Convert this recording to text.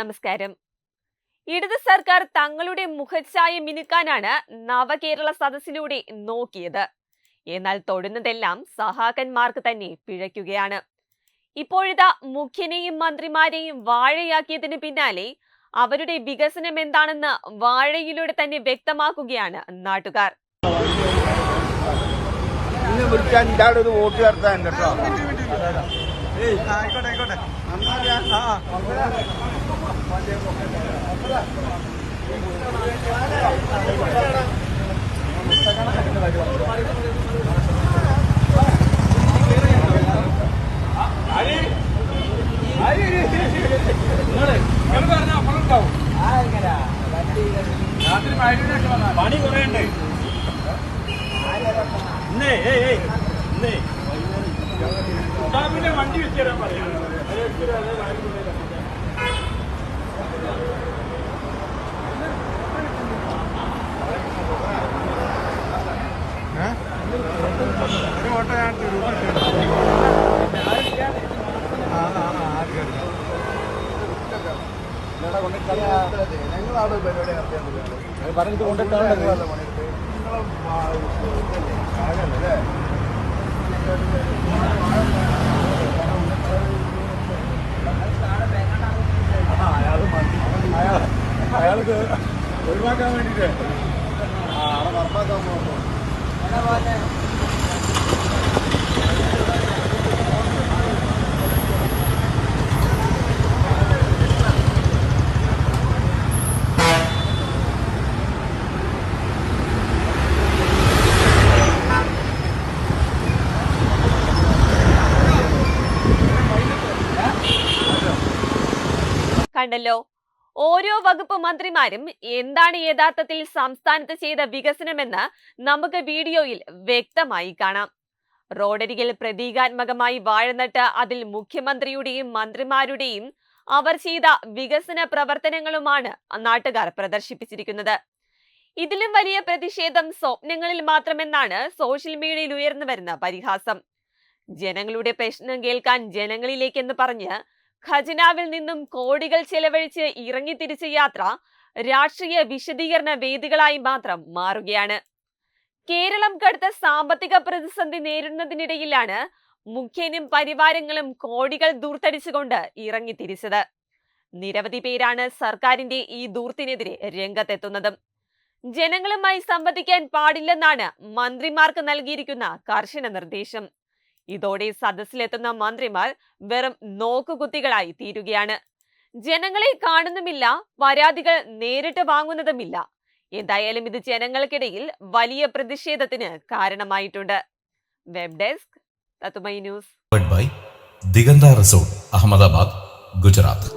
നമസ്കാരം. ഇടത് സർക്കാർ തങ്ങളുടെ മുഖച്ഛായ മിനുക്കാനാണ് നവകേരള സദസ്സിലൂടെ നോക്കിയത്. എന്നാൽ തൊടുന്നതെല്ലാം സഹാക്കന്മാർക്ക് തന്നെ പിഴയ്ക്കുകയാണ്. ഇപ്പോഴിതാ മുഖ്യനെയും മന്ത്രിമാരെയും വാഴയാക്കിയതിന് പിന്നാലെ അവരുടെ വികസനം എന്താണെന്ന് വാഴയിലൂടെ തന്നെ വ്യക്തമാക്കുകയാണ് നാട്ടുകാർ. വോട്ട് ചേർത്താൻ കേട്ടോ. ആയിക്കോട്ടെ ആയിക്കോട്ടെ. പണി കുറയണ്ടേ ഇന്നേ ഏയ് ഏയ് ഇന്നേ. വണ്ടി വെച്ചുതരാൻ പറയാം ഓട്ടോ ഞാൻ ഞങ്ങളാണ് പരിപാടി നടത്തിയത് പറഞ്ഞിട്ട് കൊണ്ടിട്ടാണ് അയാൾക്ക് ഒഴിവാക്കാൻ വേണ്ടിട്ട് ആ അവിടെ വർപ്പാക്കാൻ പോകുന്നു കണ്ടല്ലോ? ഓരോ വകുപ്പ് മന്ത്രിമാരും എന്താണ് യഥാർത്ഥത്തിൽ സംസ്ഥാനത്ത് ചെയ്ത വികസനമെന്ന് നമുക്ക് വീഡിയോയിൽ വ്യക്തമായി കാണാം. റോഡരികിൽ പ്രതീകാത്മകമായി വാഴനട്ട് അതിൽ മുഖ്യമന്ത്രിയുടെയും മന്ത്രിമാരുടെയും അവർ ചെയ്ത വികസന പ്രവർത്തനങ്ങളുമാണ് നാട്ടുകാർ പ്രദർശിപ്പിച്ചിരിക്കുന്നത്. ഇതിലും വലിയ പ്രതിഷേധം സ്വപ്നങ്ങളിൽ മാത്രമെന്നാണ് സോഷ്യൽ മീഡിയയിൽ ഉയർന്നു വരുന്ന പരിഹാസം. ജനങ്ങളുടെ പ്രശ്നം കേൾക്കാൻ ജനങ്ങളിലേക്കെന്ന് പറഞ്ഞ് ഖജനാവിൽ നിന്നും കോടികൾ ചെലവഴിച്ച് ഇറങ്ങിത്തിരിച്ച യാത്ര രാഷ്ട്രീയ വിശദീകരണ വേദികളായി മാത്രം മാറുകയാണ്. കേരളം കടുത്ത സാമ്പത്തിക പ്രതിസന്ധി നേരിടുന്നതിനിടയിലാണ് മുഖ്യനും പരിവാരങ്ങളും കോടികൾ ദൂർത്തടിച്ചുകൊണ്ട് ഇറങ്ങി ഇറങ്ങിത്തിരിച്ചത്. നിരവധി പേരാണ് സർക്കാരിന്റെ ഈ ദൂർത്തിനെതിരെ രംഗത്തെത്തുന്നതും. ജനങ്ങളുമായി സംവദിക്കാൻ പാടില്ലെന്നാണ് മന്ത്രിമാർക്ക് നൽകിയിരിക്കുന്ന കർശന നിർദ്ദേശം. ഇതോടെ സദസ്സിലെത്തുന്ന മന്ത്രിമാർ വെറും നോക്കുകുത്തികളായി തീരുകയാണ്. ജനങ്ങളെ കാണുന്നുമില്ല പരാതികൾ നേരിട്ട് വാങ്ങുന്നതുമില്ല. എന്തായാലും ഇത് ജനങ്ങൾക്കിടയിൽ വലിയ പ്രതിഷേധത്തിന് കാരണമായിട്ടുണ്ട്. Web desk news. Diganta resort Ahmedabad Gujarat.